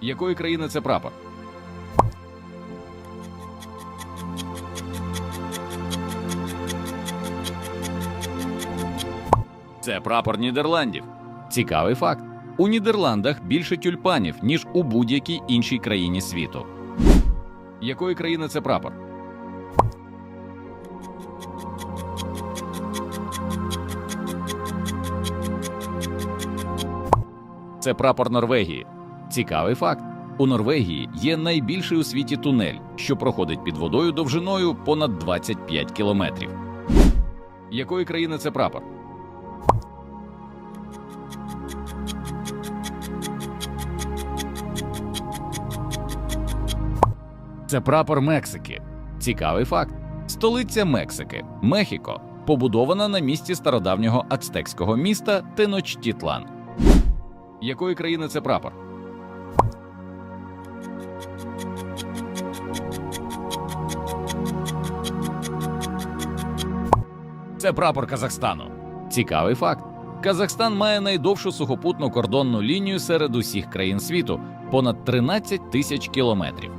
Якої країни це прапор? Це прапор Нідерландів. Цікавий факт. У Нідерландах більше тюльпанів, ніж у будь-якій іншій країні світу. Якої країни це прапор? Це прапор Норвегії. Цікавий факт. У Норвегії є найбільший у світі тунель, що проходить під водою довжиною понад 25 кілометрів. Якої країни це прапор? Це прапор Мексики. Цікавий факт. Столиця Мексики Мехіко побудована на місці стародавнього ацтекського міста Теночтітлан. Якої країни це прапор? Це прапор Казахстану. Цікавий факт. Казахстан має найдовшу сухопутну кордонну лінію серед усіх країн світу понад 13 тисяч кілометрів.